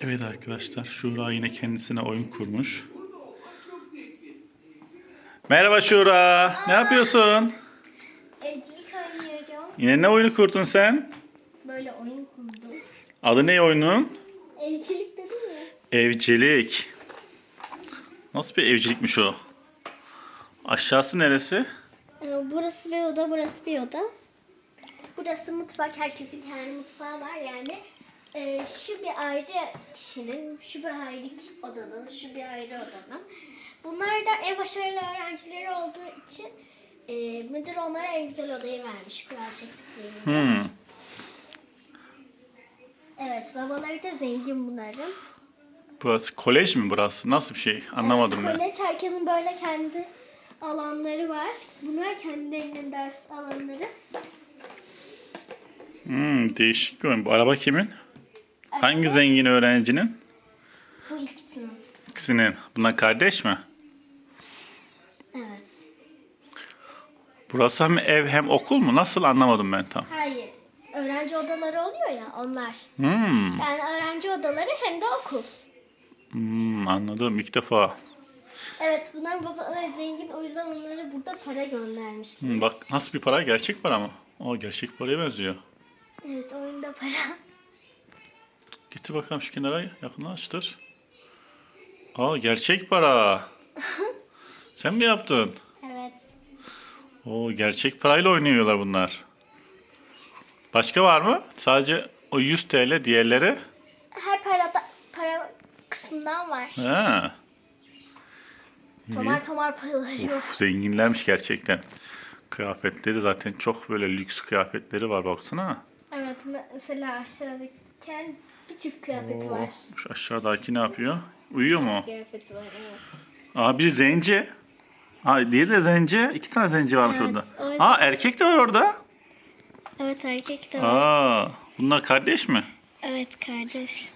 Evet arkadaşlar Şura yine kendisine oyun kurmuş. Merhaba Şura. Ne yapıyorsun? Evcilik oynuyorum. Yine ne oyunu kurdun sen? Böyle oyun kurdum. Adı ne oyunun? Evcilik dedim ya. Evcilik. Nasıl bir evcilikmiş o? Aşağısı neresi? Ee, Burası bir oda, burası bir oda. Burası mutfak, herkesin kendi mutfağı var yani. Ee, şu bir ayrı kişinin, şu bir ayrı odanın, şu bir ayrı odanın. Bunlar da en başarılı öğrencileri olduğu için e, müdür onlara en güzel odayı vermiş kural çektiklerini. Hmm. Evet, babaları da zengin bunların. Burası kolej mi burası? Nasıl bir şey? Anlamadım ben. Kolej herkesin böyle kendi alanları var. Bunlar kendilerinin ders alanları. Hmm, değişik bir oyun. Bu araba kimin? Hangi zengin öğrencinin? Bu ikisinin. İkisinin. Bunlar kardeş mi? Evet. Burası hem ev hem okul mu? Nasıl anlamadım ben tam. Hayır. Öğrenci odaları oluyor ya onlar. Hmm, Yani öğrenci odaları hem de okul. hmm, anladım ilk defa. Evet bunların babaları zengin o yüzden onlara burada para göndermişler. Hmm, bak nasıl bir para? Gerçek para mı? O gerçek paraya benziyor. Evet oyunda para. Getir bakalım şu kenara yakınlaştır. Aa gerçek para. Sen mi yaptın? Evet. Oo gerçek parayla oynuyorlar bunlar. Başka var mı? Sadece o 100 TL diğerleri. Her parada para kısmından var. Ha. Tomar tomar paraları yok. Of zenginlermiş gerçekten. Kıyafetleri zaten çok böyle lüks kıyafetleri var baksana. Evet mesela aşağıdaki bir çift kıyafeti Oo, var. şu aşağıdaki ne yapıyor? Uyuyor mu? Kıyafeti var evet. Aa bir zenci. Aa diğeri de zenci. İki tane zenci varmış Evet, orada. o yüzden- Aa erkek de var orada. Evet erkek de var. Aa bunlar kardeş mi? Evet kardeş.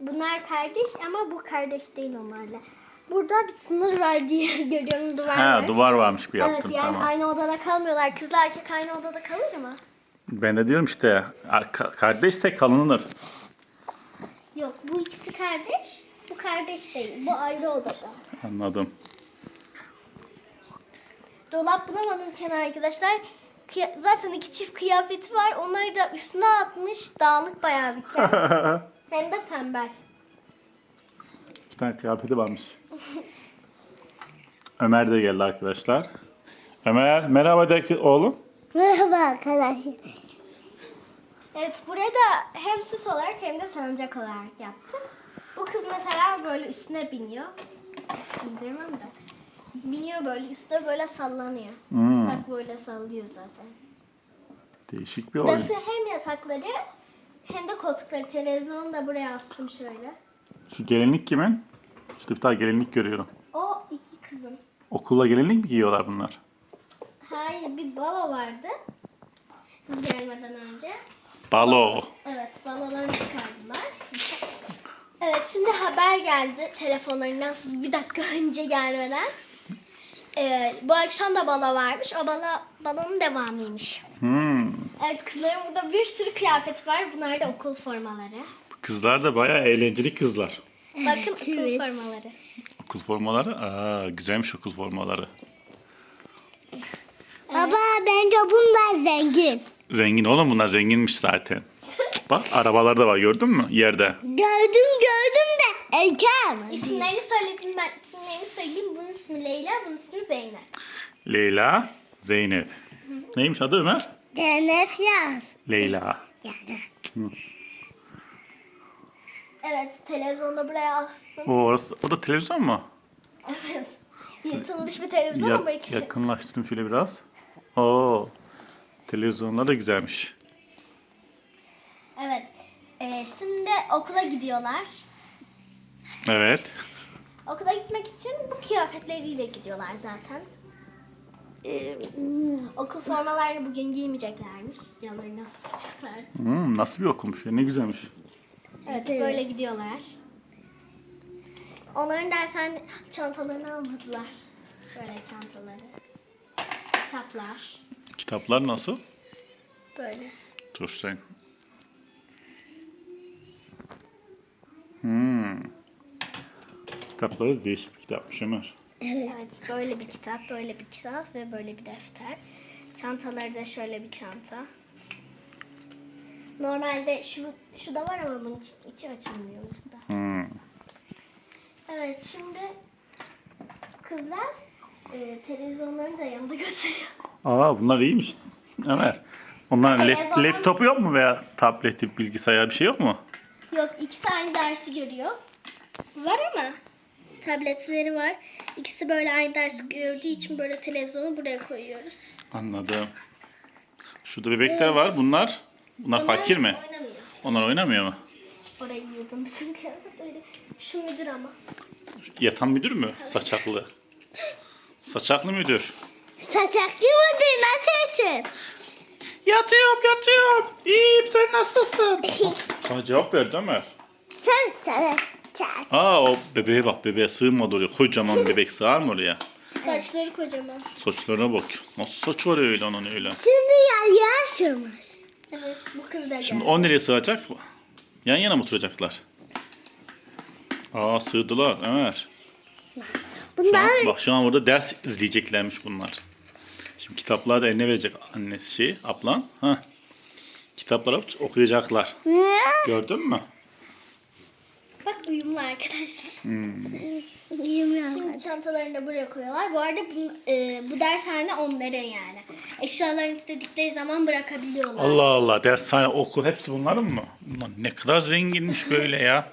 Bunlar kardeş ama bu kardeş değil onlarla. Burada bir sınır var diye görüyorum duvar Ha var. duvar varmış bir Evet yaptın yani tamam. aynı odada kalmıyorlar. Kızla erkek aynı odada kalır mı? Ben de diyorum işte ka- kardeşse kalınır. Yok bu ikisi kardeş. Bu kardeş değil. Bu ayrı odada. Anladım. Dolap bulamadım kenar arkadaşlar. Kıya- Zaten iki çift kıyafeti var. Onları da üstüne atmış. Dağınık bayağı bir tane. Hem de tembel. İki tane kıyafeti varmış. Ömer de geldi arkadaşlar. Ömer merhaba de ki oğlum. Merhaba arkadaşlar. Evet buraya da hem süs olarak hem de salıncak olarak yaptım. Bu kız mesela böyle üstüne biniyor. Bildirmem de. Biniyor böyle üstüne böyle sallanıyor. Hmm, Bak böyle sallıyor zaten. değişik bir oyun. Burası hem yatakları hem de koltukları. Televizyonu da buraya astım şöyle. Şu gelinlik kimin? İşte bir tane gelinlik görüyorum. O iki kızım. Okulda gelinlik mi giyiyorlar bunlar? Hayır bir balo vardı. Siz gelmeden önce. Balo. Evet, balolarını çıkardılar. Evet, şimdi haber geldi telefonlarından siz bir dakika önce gelmeden. Ee, bu akşam da balo varmış. O balo, balonun devamıymış. Hmm. Evet, kızların burada bir sürü kıyafet var. Bunlar da okul formaları. Kızlar da bayağı eğlenceli kızlar. Bakın okul formaları. Okul formaları. Aa, güzelmiş okul formaları. Baba bence bunlar zengin. Zengin oğlum bunlar zenginmiş zaten. Bak arabalar da var gördün mü yerde. Gördüm gördüm de erken. İsimlerini söyledim ben. İsimlerini söyleyeyim. Bunun ismi Leyla, bunun ismi Zeynep. Leyla, Zeynep. Neymiş adı Ömer? Zeynep yaz. Leyla. Yani. Evet, televizyonda buraya astım. O, orası, o da televizyon mu? Evet. Yırtılmış bir televizyon Ya- ama iki. yakınlaştırın şöyle biraz. Oo. Televizyonlar da güzelmiş. Evet. Ee, şimdi okula gidiyorlar. Evet. Okula gitmek için bu kıyafetleriyle gidiyorlar zaten. Ee, okul formalarını bugün giymeyeceklermiş. Canları nasıl istiyorlar. Hmm, nasıl bir okulmuş ya ne güzelmiş. Evet, böyle gidiyorlar. Onların dersen çantalarını almadılar. Şöyle çantaları kitaplar. Kitaplar nasıl? Böyle. Dur sen. Hmm. Kitapları değişik bir kitapmış Ömer. Evet, böyle bir kitap, böyle bir kitap ve böyle bir defter. Çantaları da şöyle bir çanta. Normalde şu, şu da var ama bunun içi açılmıyor bu da. Hmm. Evet, şimdi kızlar e, televizyonları da yanında götürüyor. Aa bunlar iyiymiş. Ömer. Onların lap- laptopu yok mu veya tableti, bilgisayar bir şey yok mu? Yok ikisi aynı dersi görüyor. Var ama tabletleri var. İkisi böyle aynı dersi gördüğü için böyle televizyonu buraya koyuyoruz. Anladım. Şurada bebekler var. Bunlar bunlar fakir mi? Oynamıyor. Onlar oynamıyor mu? Orayı yırdım bütün kıyafetleri. Şu müdür ama. Yatan müdür mü? Saçaklı. Saçaklı müdür. Saçaklı müdür nasılsın? Yatıyorum yatıyorum. İyiyim sen nasılsın? Sana cevap verdi Ömer. Sen sen sen. Aa o bebeğe bak bebeğe sığmadı oraya. Kocaman bebek sığar mı oraya? Saçları kocaman. Saçlarına bak. Nasıl saç var öyle onun öyle. Şimdi ya yaşamış. Evet bu kız da Şimdi geldi. o nereye sığacak? Yan yana mı oturacaklar? Aa sığdılar Ömer. Şu Bunlar an, bak şu an orada ders izleyeceklermiş bunlar. Şimdi kitapları da eline verecek annesi şey, ablan. Ha. Kitapları okuyacaklar. Gördün mü? Bak uyumlu arkadaşlar. Hmm. Uyumlu Şimdi çantalarını da buraya koyuyorlar. Bu arada bu, e, bu dershane onların yani. Eşyalarını istedikleri zaman bırakabiliyorlar. Allah Allah dershane okul hepsi bunların mı? Bunlar ne kadar zenginmiş böyle ya.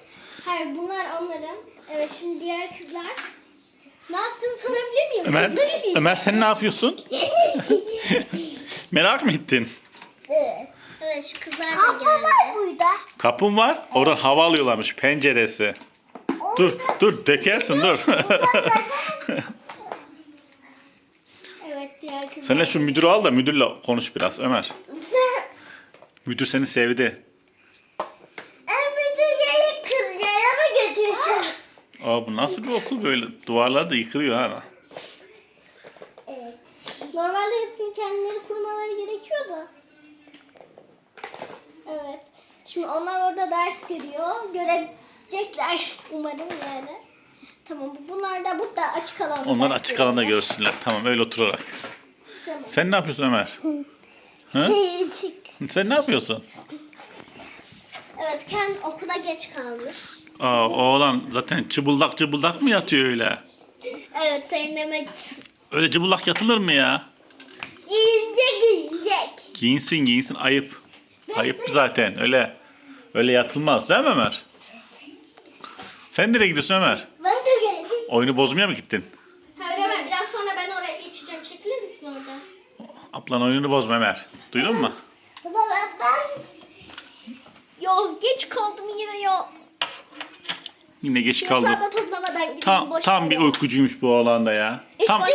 Hayır bunlar onların. Evet şimdi diğer kızlar ne yaptığını sorabilir miyim? Ömer. Ömer sen ne yapıyorsun? Merak mı ettin? Evet. Evet şu kızlar da geldi. var burada. Kapım var. Oradan hava alıyorlarmış penceresi. Dur dur dökersin dur. Evet diğer kızlar. Sen de şu müdürü al da müdürle konuş biraz Ömer. Müdür seni sevdi. Emre'de yayık kızlara mı götürsün? Aa bu nasıl bir okul böyle? Duvarlar da yıkılıyor ha. Evet. Normalde hepsini kendileri kurmaları gerekiyor da. Evet. Şimdi onlar orada ders görüyor. Görecekler umarım yani. Tamam bunlar da burada açık alanda Onlar ders açık alanda görüyorlar. görsünler. Tamam öyle oturarak. Tamam. Sen ne yapıyorsun Ömer? Hı? Şey, çık. Sen ne yapıyorsun? Evet Ken okula geç kalmış. Aa oğlan zaten çıbıldak çıbıldak mı yatıyor öyle? Evet serinlemek için. Öyle çıbıldak yatılır mı ya? Giyinecek giyinecek. Giyinsin giyinsin ayıp. Ayıp zaten öyle öyle yatılmaz değil mi Ömer? Sen nereye gidiyorsun Ömer? Ben de geldim. Oyunu bozmaya mı gittin? Hayır Ömer biraz sonra ben oraya geçeceğim. Çekilir misin oradan? Ablan oyununu bozma Ömer. Duydun mu? Baba ben, ben... Yo geç kaldım yine ya. Yine geç kaldı. Toplamadan. Tam boş tam ver bir uykucuymuş bu alanda ya. Tam ver.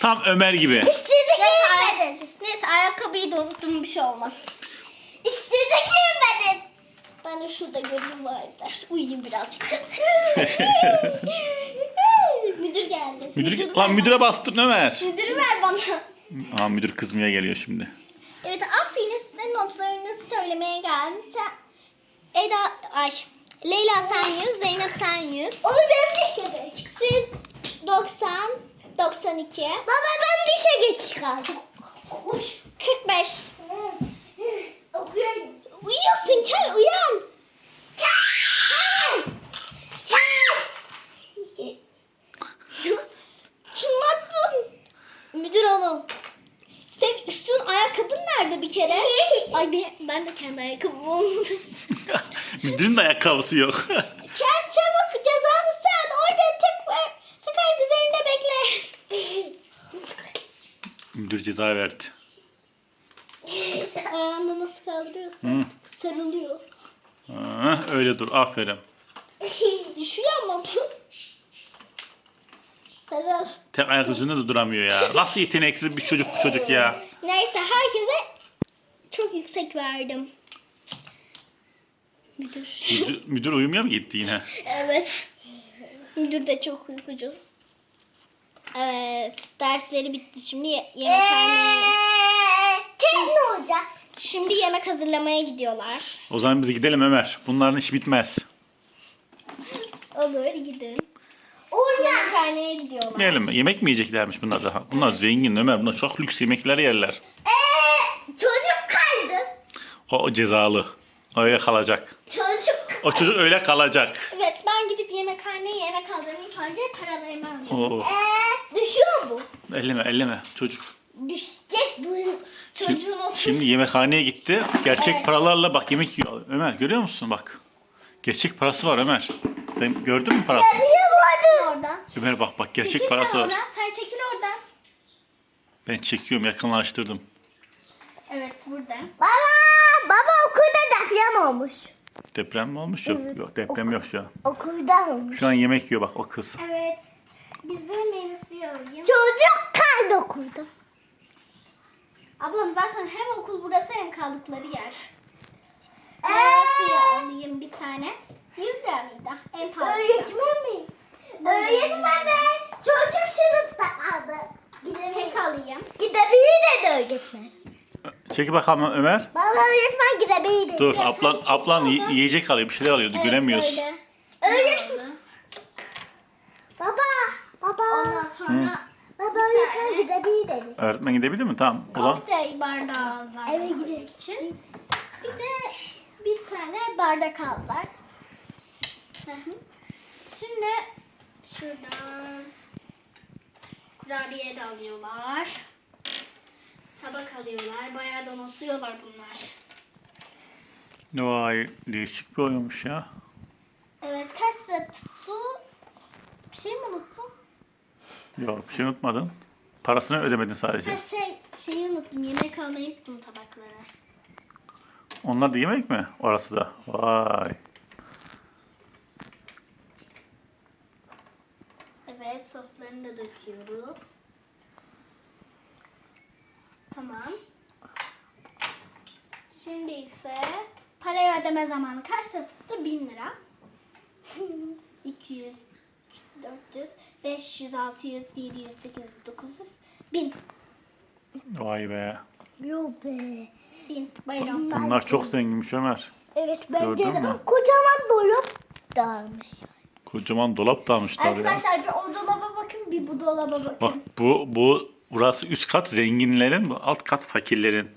tam Ömer gibi. Üstüne giyinmedin. Neyse ayakkabıyı da unuttum bir şey olmaz. Üstüne giyinmedin. Ben de şurada göreyim bari ders. Uyuyayım birazcık. Müdür geldi. Müdür Müdürü lan ver müdüre bastın Ömer. bana. Müdürü ver bana. Aa müdür kızmaya geliyor şimdi. Evet aferin size notlarınızı söylemeye geldim. Sen, Eda, ay, Leyla sen 100, Zeynep sen 100. Olur benim dişe geç. Siz 90, 92. Baba ben dişe geç kaldım. 45. Okuyorum. Uyuyorsun Kel uyan. Kel! Kel! Çınlattın. Müdür hanım. Senin üstün ayakkabın nerede bir kere? Ay ben, ben de kendi ayakkabımı unuttum. Müdürün de ayakkabısı yok. Ken çabuk cezanı sen orada tek ver. Tek ayak üzerinde bekle. müdür ceza verdi. Ayağını nasıl kaldırıyorsun? Hı. Sarılıyor. Aa, öyle dur aferin. Düşüyor ama bu. Sarıl. Tek ayak üzerinde de duramıyor ya. Nasıl yeteneksiz bir çocuk bu çocuk ya. Neyse herkese çok yüksek verdim. Müdür. Müdür, müdür uyumaya mı gitti yine? Evet. Müdür de çok uykucu. Evet. Dersleri bitti. Şimdi ye- yemekhaneye... Kim ne olacak? Şimdi yemek hazırlamaya gidiyorlar. O zaman biz gidelim Ömer. Bunların işi bitmez. Olur gidin. Yemekhaneye gidiyorlar. Yiyelim mi? Yemek mi yiyeceklermiş bunlar daha? Bunlar zengin Ömer. Bunlar çok lüks yemekler yerler. Ee, çocuk kaydı. O, o cezalı. Öyle kalacak. Çocuk O çocuk öyle kalacak. Evet ben gidip yemekhaneye yemek alacağım. İlk önce paralarımı. Oo. Ee, düşüyor bu. Elleme elleme çocuk. Düşecek bu. Çocuğun olsun. şimdi yemekhaneye gitti. Gerçek Evet. paralarla bak yemek yiyor. Ömer görüyor musun bak. Gerçek parası var Ömer. Sen gördün mü parasını? oradan. Ömer bak bak gerçek Çekil parası sen var. oradan. Sen çekil oradan. Ben çekiyorum yakınlaştırdım. Evet burada. Baba, baba okulda deprem olmuş. Deprem mi olmuş? Yok, yok deprem yok şu an. Okulda olmuş. Şu an yemek yiyor bak o kız. Evet. Biz de meyve suyu alayım. Çocuk kaydı okulda. Ablam zaten hem okul burası hem kaldıkları yer. Meyve suyu alayım bir tane. 100 lira mıydı? En pahalı. Öğretmen mi? Öğretmen bey. Çocuk sınıfta kaldı. Tek alayım. Gidebilir de öğretmen. Çeki bakalım Ömer. Baba öğretmen gidebilir de. Dur ablan ablan yi- yiyecek alıyor bir şeyler alıyordu göremiyoruz. Öğretmen. Baba. Baba. Ondan sonra baba öğretmen gidebilir dedi. Öğretmen gidebilir mi? Tamam. Ulan Kokteyl bardağı aldılar. Eve girmek için. Bir de bir tane bardak aldılar. Hı hı. Şimdi şuradan kurabiye de alıyorlar. Tabak alıyorlar. Bayağı donatıyorlar bunlar. vay değişik bir oyunmuş ya. Evet kaç lira tuttu? Bir şey mi unuttum? Yok bir şey unutmadın. Parasını ödemedin sadece. Ha şey, şeyi unuttum. Yemek almayı unuttum tabaklara. Onlar da yemek mi? Orası da. Vay. Evet soslarını da döküyoruz. Tamam. Şimdi ise parayı ödeme zamanı kaç lira tuttu? 1000 lira. 200, 400, 500, 600, 700, 800, 900, 1000. Vay be. Yok be. 1000 bayram. Bunlar çok zenginmiş Ömer. Evet Gördün mü? Kocaman dolap dağılmış. Kocaman dolap da almışlar ya. Arkadaşlar bir o dolaba bakın bir bu dolaba bakın. Bak bu bu burası üst kat zenginlerin, bu alt kat fakirlerin.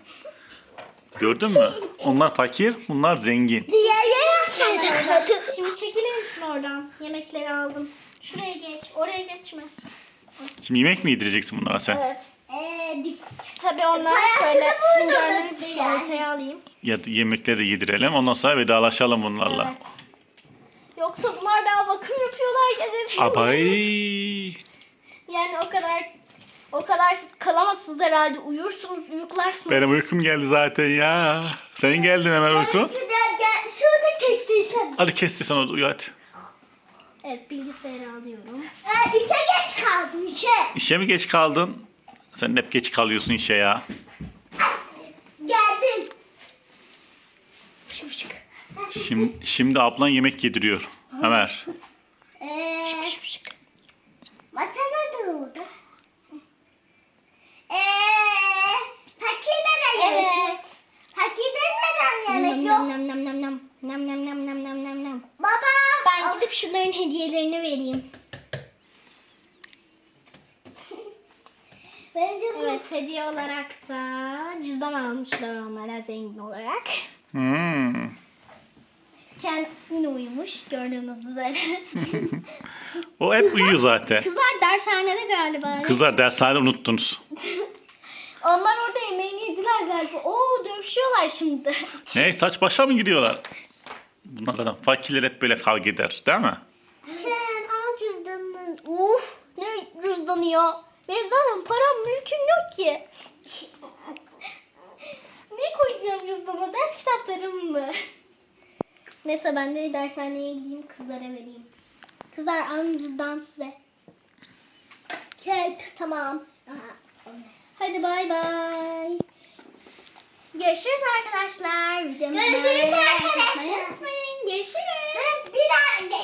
Gördün mü? Onlar fakir, bunlar zengin. Diğerleri aşağıda. Şimdi çekilir misin oradan? Yemekleri aldım. Şuraya geç. Oraya geçme. Şimdi yemek mi yedireceksin bunlara sen? Evet. Ee, Tabii onları şöyle sizin görmeniz için ortaya alayım. Ya yemekleri de yedirelim. Ondan sonra vedalaşalım bunlarla. Evet. Yoksa bunlar daha bakım yapıyorlar gece. Abay. Yani o kadar o kadar siz kalamazsınız herhalde. Uyursunuz, uyuklarsınız. Benim uykum geldi zaten ya. Senin geldin hemen uykun. Gel gel. Şurada kestiysen. Hadi kes de sen orada uyu hadi. Evet bilgisayarı alıyorum. Ee, işe geç kaldım işe. İşe mi geç kaldın? Sen hep geç kalıyorsun işe ya. Geldim. Şık. Şimdi, şimdi ablan yemek yediriyor. Ömer. Bence evet hediye olarak da cüzdan almışlar onlara zengin olarak. Hmm. Kendi yine uyumuş gördüğünüz üzere. O hep uyuyor zaten. Kızlar dershanede galiba. Kızlar dershanede unuttunuz. Onlar orada yemeğini yediler galiba. Oo dövüşüyorlar şimdi. Ne saç başa mı gidiyorlar? Bunlar zaten fakirler hep böyle kavga eder değil mi? Sen al cüzdanını. Uf ne cüzdanı ya. Benim zaten param mülküm yok ki. ne koyacağım cüzdana? Ders kitaplarım mı? Neyse ben de dershaneye gideyim kızlara vereyim. Kızlar alın cüzdan size. Çek tamam. Hadi bay bay. Görüşürüz arkadaşlar. Videomuzu Görüşürüz beğenmeyi arkadaşlar. unutmayın. Görüşürüz. Bir daha.